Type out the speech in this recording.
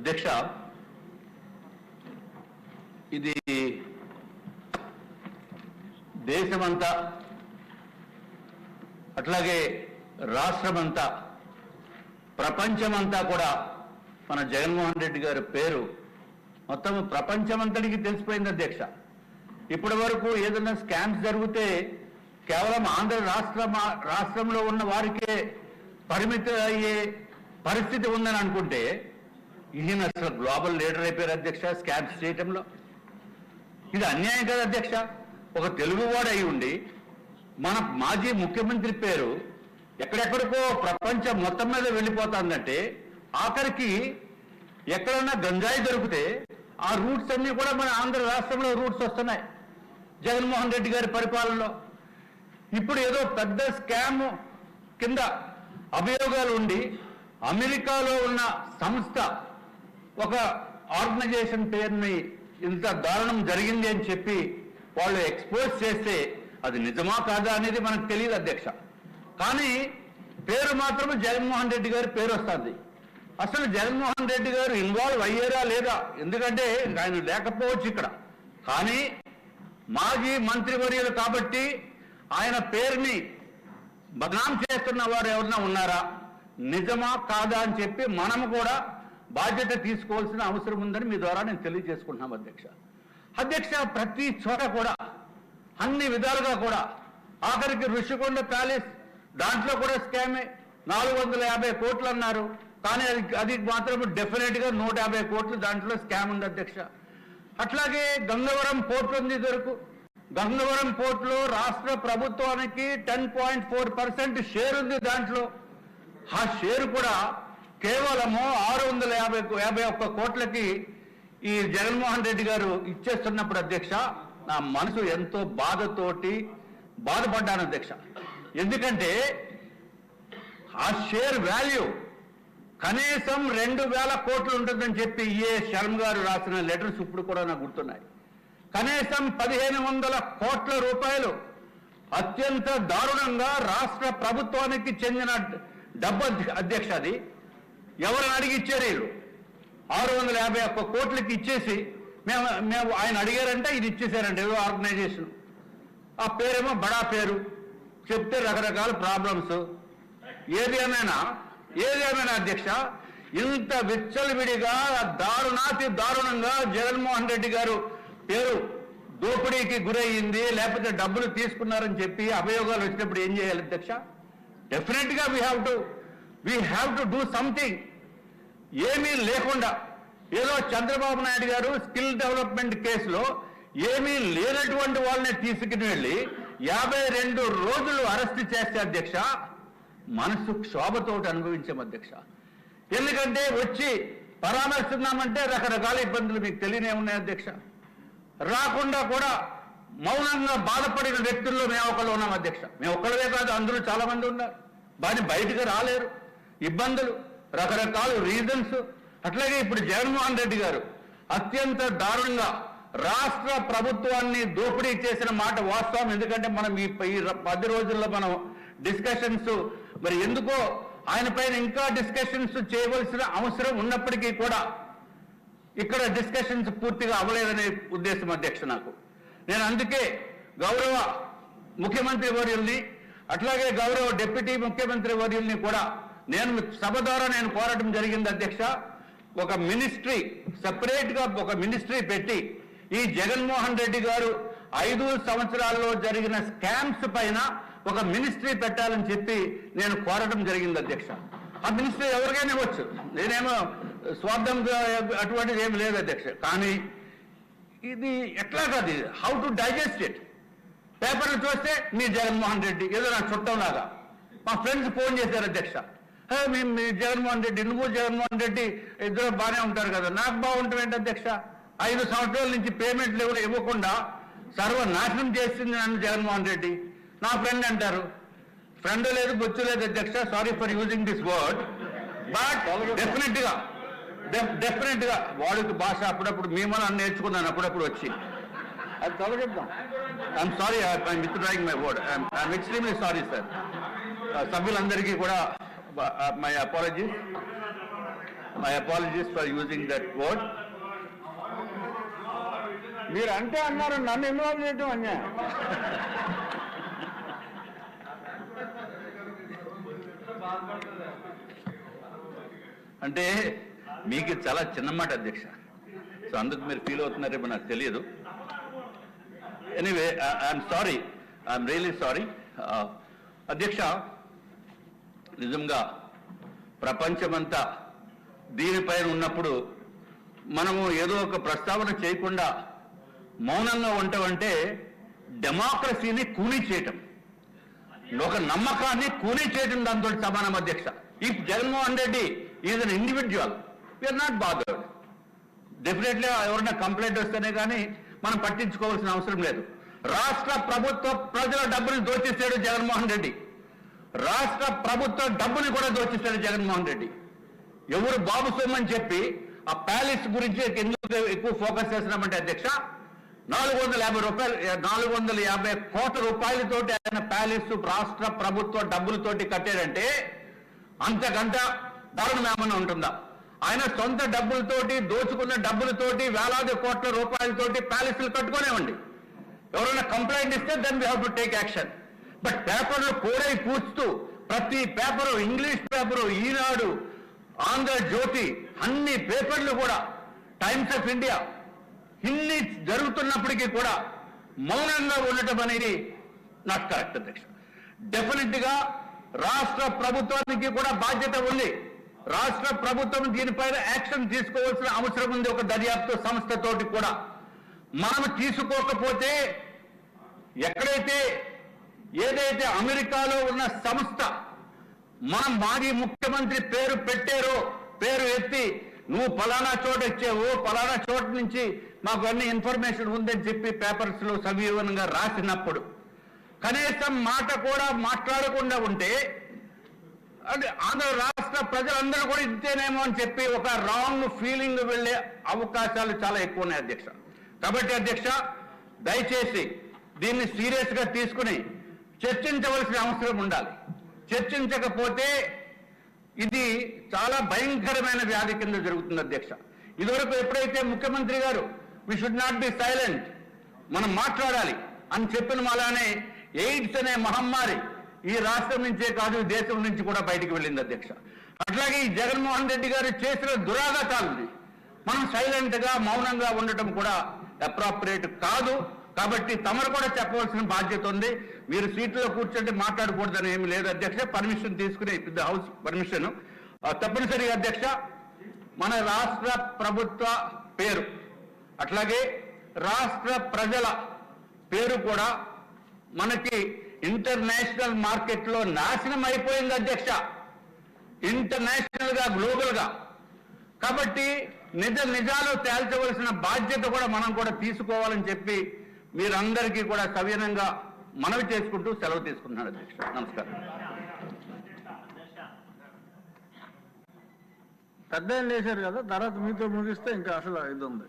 అధ్యక్ష ఇది దేశమంతా అట్లాగే రాష్ట్రమంతా ప్రపంచమంతా కూడా మన జగన్మోహన్ రెడ్డి గారి పేరు మొత్తం ప్రపంచమంతటికి తెలిసిపోయింది అధ్యక్ష. ఇప్పటి వరకు ఏదైనా స్కామ్స్ జరిగితే కేవలం ఆంధ్ర రాష్ట్ర రాష్ట్రంలో ఉన్న వారికే పరిమిత అయ్యే పరిస్థితి ఉందని అనుకుంటే ఈయన అసలు గ్లోబల్ లీడర్ అయిపోయారు అధ్యక్ష స్కామ్స్ చేయటంలో. ఇది అన్యాయం కదా అధ్యక్ష. ఒక తెలుగువాడు అయి ఉండి మన మాజీ ముఖ్యమంత్రి పేరు ఎక్కడెక్కడికో ప్రపంచం మొత్తం మీద వెళ్ళిపోతుందంటే ఆఖరికి ఎక్కడన్నా గంజాయి దొరికితే ఆ రూట్స్ అన్ని కూడా మన ఆంధ్ర రాష్ట్రంలో రూట్స్ వస్తున్నాయి. జగన్మోహన్ రెడ్డి గారి పరిపాలనలో. ఇప్పుడు ఏదో పెద్ద స్కామ్ కింద అభియోగాలు ఉండి అమెరికాలో ఉన్న సంస్థ ఒక ఆర్గనైజేషన్ పేరుని ఇంత దారుణం జరిగింది అని చెప్పి వాళ్ళు ఎక్స్పోజ్ చేస్తే అది నిజమా కాదా అనేది మనకు తెలియదు అధ్యక్ష. కానీ పేరు మాత్రం జగన్మోహన్ రెడ్డి గారి పేరు వస్తుంది. అసలు జగన్మోహన్ రెడ్డి గారు ఇన్వాల్వ్ అయ్యారా లేదా? ఎందుకంటే ఆయన లేకపోవచ్చు ఇక్కడ. కానీ మాజీ మంత్రివర్యులు కాబట్టి ఆయన పేరుని బదనాం చేస్తున్న వారు ఎవరన్నా ఉన్నారా? నిజమా కాదా అని చెప్పి మనము కూడా బాధ్యత తీసుకోవాల్సిన అవసరం ఉందని మీ ద్వారా నేను తెలియజేసుకుంటున్నాం అధ్యక్ష. అధ్యక్ష ప్రతి చోట కూడా అన్ని విధాలుగా కూడా ఆఖరికి ఋషికొండ ప్యాలెస్ దాంట్లో కూడా స్కామే. నాలుగు వందల యాభై కోట్లు అన్నారు. కానీ అది అది మాత్రం డెఫినెట్గా నూట యాభై కోట్లు దాంట్లో స్కామ్ ఉంది అధ్యక్ష. అట్లాగే గంగవరం పోర్టు ఉంది దొరకు గంగవరం పోర్టులో రాష్ట్ర ప్రభుత్వానికి ten point four percent share ఉంది దాంట్లో. ఆ షేర్ కూడా కేవలము ఆరు వందల యాభై యాభై ఒక్క కోట్లకి ఈ జగన్మోహన్ రెడ్డి గారు ఇచ్చేస్తున్నప్పుడు అధ్యక్ష నా మనసు ఎంతో బాధతోటి బాధపడ్డాను అధ్యక్ష. ఎందుకంటే ఆ షేర్ వాల్యూ కనీసం రెండు వేల కోట్లు ఉంటుందని చెప్పి ఏ శర్మ గారు రాసిన లెటర్స్ ఇప్పుడు కూడా నాకు గుర్తున్నాయి. కనీసం పదిహేను వందల కోట్ల రూపాయలు అత్యంత దారుణంగా రాష్ట్ర ప్రభుత్వానికి చెందిన డబ్బు అధ్యక్ష అది. ఎవరిని అడిగి ఇచ్చారు వీళ్ళు? ఆరు వందల యాభై ఒక్క కోట్లకి ఇచ్చేసి మేము మేము ఆయన అడిగారంటే ఇది ఇచ్చేసారంటే ఏదో ఆర్గనైజేషన్. ఆ పేరేమో బడా పేరు. చెప్తే రకరకాల ప్రాబ్లమ్స్. ఏది ఏమైనా ఏది ఏమైనా అధ్యక్ష ఇంత విచ్చలవిడిగా దారుణాతి దారుణంగా జగన్మోహన్ రెడ్డి గారు పేరు దోపిడీకి గురయ్యింది లేకపోతే డబ్బులు తీసుకున్నారని చెప్పి అభియోగాలు వచ్చినప్పుడు ఏం చేయాలి అధ్యక్ష? డెఫినెట్గా we have to we have to do something ఏమీ లేకుండా ఏదో చంద్రబాబు నాయుడు గారు స్కిల్ డెవలప్మెంట్ కేసులో ఏమీ లేనటువంటి వాళ్ళని తీసుకుని వెళ్ళి యాభై రెండు రోజులు అరెస్ట్ చేస్తే అధ్యక్ష మనసు క్షోభతోటి అనుభవించాం అధ్యక్ష. ఎందుకంటే వచ్చి పరామర్శిస్తున్నామంటే రకరకాల ఇబ్బందులు మీకు తెలియనే ఉన్నాయి అధ్యక్ష. రాకుండా కూడా మౌనంగా బాధపడిన వ్యక్తుల్లో మేము ఒకళ్ళు ఉన్నాం అధ్యక్ష. మేము ఒక్కళ్ళే కాదు అందరూ చాలా మంది ఉన్నారు. వారిని బయటకు రాలేరు. ఇబ్బందులు. రకరకాల రీజన్స్ అట్లాగే ఇప్పుడు జగన్మోహన్ రెడ్డి గారు అత్యంత దారుణంగా రాష్ట్ర ప్రభుత్వాన్ని దోపిడీ చేసిన మాట వాస్తవం. ఎందుకంటే మనం ఈ పది రోజుల్లో మనం డిస్కషన్స్ మరి ఎందుకో ఆయన పైన ఇంకా డిస్కషన్స్ చేయవలసిన అవసరం ఉన్నప్పటికీ కూడా ఇక్కడ డిస్కషన్స్ పూర్తిగా అవ్వలేదనే ఉద్దేశం అధ్యక్ష నాకు. నేను అందుకే గౌరవ ముఖ్యమంత్రి వర్యుల్ని అట్లాగే గౌరవ డిప్యూటీ ముఖ్యమంత్రి వర్యుల్ని కూడా నేను సభ ద్వారా నేను కోరటం జరిగింది అధ్యక్ష. ఒక మినిస్ట్రీ సపరేట్గా ఒక మినిస్ట్రీ పెట్టి ఈ జగన్మోహన్ రెడ్డి గారు ఐదు సంవత్సరాల్లో జరిగిన స్కామ్స్ పైన ఒక మినిస్ట్రీ పెట్టాలని చెప్పి నేను కోరటం జరిగింది అధ్యక్ష. ఆ మినిస్ట్రీ ఎవరికైనా ఇవ్వచ్చు. నేనేమో స్వార్థంగా అటువంటిది ఏమి లేదు అధ్యక్ష. కానీ ఇది ఎట్లా కాదు హౌ టు డైజెస్ట్ ఇట్ పేపర్లు చూస్తే మీ జగన్మోహన్ రెడ్డి ఏదో నా చుట్టంలాగా. మా ఫ్రెండ్స్ ఫోన్ చేశారు అధ్యక్ష. "హే, మీ మీ జగన్మోహన్ రెడ్డి నువ్వు జగన్మోహన్ రెడ్డి ఇద్దరు బాగానే ఉంటారు కదా. నాకు బాగుంటాం ఏంటి అధ్యక్ష? ఐదు సంవత్సరాల నుంచి పేమెంట్లు ఎవరు ఇవ్వకుండా సర్వనాశనం చేసింది నన్ను జగన్మోహన్ రెడ్డి. నా ఫ్రెండ్ అంటారు. ఫ్రెండ్ లేదు బొచ్చు లేదు అధ్యక్ష. Sorry for using this word but డెఫినెట్గా డెఫినెట్గా వాడికి భాష అప్పుడప్పుడు మేము నేర్చుకున్నాను అప్పుడప్పుడు వచ్చి. అది తొలగిద్దాం I'm sorry I'm withdrawing my word I'm extremely sorry sir సభ్యులందరికీ కూడా my apologies my apologies for using that word మీరు అంటే అన్నారు నన్ను ఇన్వాల్వ్ చేయడం అన్యాయం. అంటే మీకు చాలా చిన్న మాట అధ్యక్ష. సో అందుకు మీరు ఫీల్ అవుతున్నారేమో నాకు తెలియదు. Anyway I'm sorry I'm really sorry అధ్యక్ష నిజంగా ప్రపంచమంతా దీనిపైన ఉన్నప్పుడు మనము ఏదో ఒక ప్రస్తావన చేయకుండా మౌనంగా ఉంటామంటే డెమోక్రసీని కూనీ చేయటం. ఒక నమ్మకాన్ని కూనీ చేయటం దాంతో సమానం అధ్యక్ష. If Jaganmohan Reddy is an individual we are not bothered definitely ఎవరైనా కంప్లైంట్ వస్తేనే కానీ మనం పట్టించుకోవాల్సిన అవసరం లేదు. రాష్ట్ర ప్రభుత్వ ప్రజల డబ్బుని దోచేసాడు జగన్మోహన్ రెడ్డి. రాష్ట్ర ప్రభుత్వ డబ్బుని కూడా దోచిస్తాడు జగన్మోహన్ రెడ్డి. ఎవరు బాబు సొమ్మని చెప్పి ఆ ప్యాలెస్ గురించి ఎందుకు ఎక్కువ ఫోకస్ చేస్తున్నామంటే అధ్యక్ష నాలుగు వందల యాభై రూపాయలు నాలుగు వందల యాభై కోట్ల రూపాయలతోటి ఆయన ప్యాలెస్ రాష్ట్ర ప్రభుత్వ డబ్బులతోటి కట్టాడంటే అంతకంట దారుణం ఏమన్నా ఉంటుందా? ఆయన సొంత డబ్బులతోటి దోచుకున్న డబ్బులతోటి వేలాది కోట్ల రూపాయలతోటి ప్యాలెస్లు కట్టుకునేవ్వండి ఎవరైనా కంప్లైంట్ ఇస్తే then we have to take action but పేపర్లు కోడై పూస్తూ ప్రతి paper English paper Eenadu Andhra Jyothi అన్ని పేపర్లు కూడా టైమ్స్ ఆఫ్ ఇండియా ఇన్ని జరుగుతున్నప్పటికీ కూడా మౌనంగా ఉండటం అనేది నాట్ కరెక్ట్ అధ్యక్ష డెఫినెట్గా రాష్ట్ర ప్రభుత్వానికి కూడా బాధ్యత ఉంది. రాష్ట్ర ప్రభుత్వం దీనిపైన యాక్షన్ తీసుకోవాల్సిన అవసరం ఉంది ఒక దర్యాప్తు సంస్థతోటి కూడా. మనం తీసుకోకపోతే ఎక్కడైతే ఏదైతే అమెరికాలో ఉన్న సంస్థ మా మాజీ ముఖ్యమంత్రి పేరు పెట్టారో పేరు ఎత్తి నువ్వు ఫలానా చోట ఇచ్చావు ఫలానా చోట నుంచి మాకు అన్ని ఇన్ఫర్మేషన్ ఉందని చెప్పి పేపర్స్లో రాసినప్పుడు కనీసం మాట కూడా మాట్లాడకుండా ఉంటే అంటే ఆంధ్ర రాష్ట్ర ప్రజలందరూ కూడా ఇంతేనేమో అని చెప్పి ఒక రాంగ్ ఫీలింగ్ వెళ్ళే అవకాశాలు చాలా ఎక్కువ ఉన్నాయి అధ్యక్ష. కాబట్టి అధ్యక్ష దయచేసి దీన్ని సీరియస్గా తీసుకుని చర్చించవలసిన అవసరం ఉండాలి. చర్చించకపోతే ఇది చాలా భయంకరమైన వ్యాధి కింద జరుగుతుంది అధ్యక్ష. ఇదివరకు ఎప్పుడైతే ముఖ్యమంత్రి గారు we should not be silent మనం మాట్లాడాలి అని చెప్పిన అలానే ఎయిడ్స్ అనే మహమ్మారి ఈ రాష్ట్రం నుంచే కాదు దేశం నుంచి కూడా బయటికి వెళ్ళింది అధ్యక్ష. అట్లాగే ఈ జగన్మోహన్ రెడ్డి గారు చేసిన దురాఘాతాలు మనం సైలెంట్గా మౌనంగా ఉండటం కూడా అప్రాప్రియేట్ కాదు. కాబట్టి తమరు కూడా చెప్పవలసిన బాధ్యత ఉంది. మీరు సీట్లో కూర్చుంటే మాట్లాడకూడదని ఏమి లేదు. అధ్యక్ష పర్మిషన్ తీసుకుని ద హౌస్ పర్మిషన్. తప్పనిసరిగా అధ్యక్ష మన రాష్ట్ర ప్రభుత్వ పేరు అట్లాగే రాష్ట్ర ప్రజల పేరు కూడా మనకి ఇంటర్నేషనల్ మార్కెట్లో నాశనం అయిపోయింది అధ్యక్ష. ఇంటర్నేషనల్గా గ్లోబల్గా. కాబట్టి నిజ నిజాలు తేల్చవలసిన బాధ్యత కూడా మనం కూడా తీసుకోవాలని చెప్పి మీరందరికీ కూడా సవినయంగా మనవి చేసుకుంటూ సెలవు తీసుకుంటున్నాను అధ్యక్ష. నమస్కారం. పెద్ద ఆయన లేచారు కదా తర్వాత మీతో ముగిస్తే ఇంకా అసలు ఇది ఉంది.